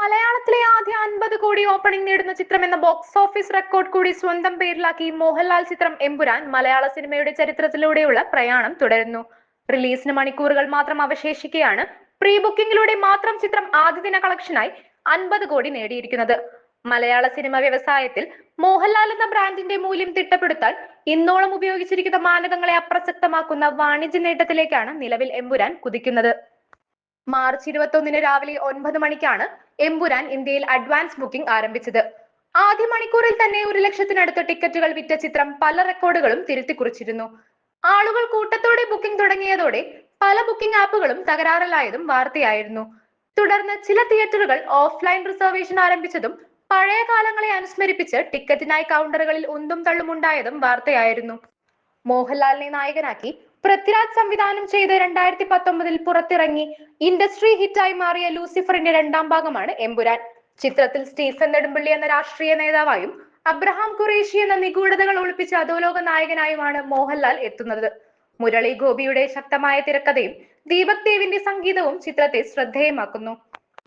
മലയാളത്തിലെ ആദ്യ അൻപത് കോടി ഓപ്പണിംഗ് നേടുന്ന ചിത്രം എന്ന ബോക്സ് ഓഫീസ് റെക്കോർഡ് കൂടി സ്വന്തം പേരിലാക്കി മോഹൻലാൽ ചിത്രം എമ്പുരാൻ മലയാള സിനിമയുടെ ചരിത്രത്തിലൂടെയുള്ള പ്രയാണം തുടരുന്നു. റിലീസിന് മണിക്കൂറുകൾ മാത്രം അവശേഷിക്കെയാണ് പ്രീ ബുക്കിംഗിലൂടെ മാത്രം ചിത്രം ആദ്യ ദിന കളക്ഷനായി അൻപത് കോടി നേടിയിരിക്കുന്നത്. മലയാള സിനിമ വ്യവസായത്തിൽ മോഹൻലാൽ എന്ന ബ്രാൻഡിന്റെ മൂല്യം തിട്ടപ്പെടുത്താൻ ഇന്നോളം ഉപയോഗിച്ചിരിക്കുന്ന മാനകങ്ങളെ അപ്രസക്തമാക്കുന്ന വാണിജ്യ നേട്ടത്തിലേക്കാണ് നിലവിൽ എമ്പുരാൻ കുതിക്കുന്നത്. മാർച്ച് ഇരുപത്തൊന്നിന് രാവിലെ ഒൻപത് മണിക്കാണ് എമ്പുരാൻ ഇന്ത്യയിൽ അഡ്വാൻസ് ബുക്കിംഗ് ആരംഭിച്ചത്. ആദ്യ മണിക്കൂറിൽ തന്നെ ഒരു ലക്ഷത്തിനടുത്ത് ടിക്കറ്റുകൾ വിറ്റ ചിത്രം പല റെക്കോർഡുകളും തിരുത്തി കുറിച്ചിരുന്നു ആളുകൾ കൂട്ടത്തോടെ ബുക്കിംഗ് തുടങ്ങിയതോടെ പല ബുക്കിംഗ് ആപ്പുകളും തകരാറിലായതും വാർത്തയായിരുന്നു. തുടർന്ന് ചില തിയേറ്ററുകൾ ഓഫ്ലൈൻ റിസർവേഷൻ ആരംഭിച്ചതും പഴയ കാലങ്ങളെ അനുസ്മരിപ്പിച്ച് ടിക്കറ്റിനായി കൗണ്ടറുകളിൽ ഉന്തും തള്ളുമുണ്ടായതും വാർത്തയായിരുന്നു. മോഹൻലാലിനെ നായകനാക്കി പൃഥ്വിരാജ് സംവിധാനം ചെയ്ത് രണ്ടായിരത്തി പത്തൊമ്പതിൽ പുറത്തിറങ്ങി ഇൻഡസ്ട്രി ഹിറ്റായി മാറിയ ലൂസിഫറിന്റെ രണ്ടാം ഭാഗമാണ് എമ്പുരാൻ. ചിത്രത്തിൽ സ്റ്റീഫൻ നെടുമ്പള്ളി എന്ന രാഷ്ട്രീയ നേതാവായും അബ്രഹാം ഖുറേഷി എന്ന നിഗൂഢതകൾ ഒളിപ്പിച്ച അധോലോക നായകനായുമാണ് മോഹൻലാൽ എത്തുന്നത്. മുരളി ഗോപിയുടെ ശക്തമായ തിരക്കഥയും ദീപക് ദേവിന്റെ സംഗീതവും ചിത്രത്തെ ശ്രദ്ധേയമാക്കുന്നു.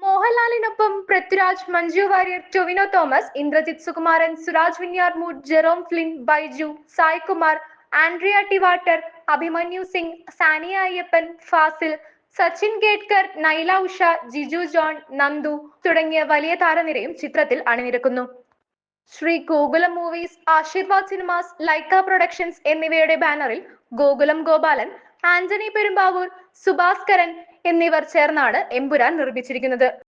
മോഹൻലാലിനൊപ്പം Prithviraj Manju Warrier Tovino Thomas Indrajith Sukumaran Suraj Venjaramoodu Jerome Flynn Baiju Sai Kumar Andrea Tivadar Abhimanyu Singh Saniya Iyappan Fazil Sachin Khedekar Naila Usha Giju John Nandu തുടങ്ങിയ വലിയ താരനിരയും ചിത്രത്തിൽ അണിനിരക്കുന്നു. Sree Gokulam movies Aashirvad cinemas Lyca productions എന്നിവയുടെ ബാനറിൽ ഗോകുലം ഗോപാലൻ ആന്റണി പെരുമ്പാവൂർ സുഭാസ്കരൻ എന്നിവർ ചേർന്നാണ് എമ്പുരാൻ നിർമ്മിച്ചിരിക്കുന്നത്.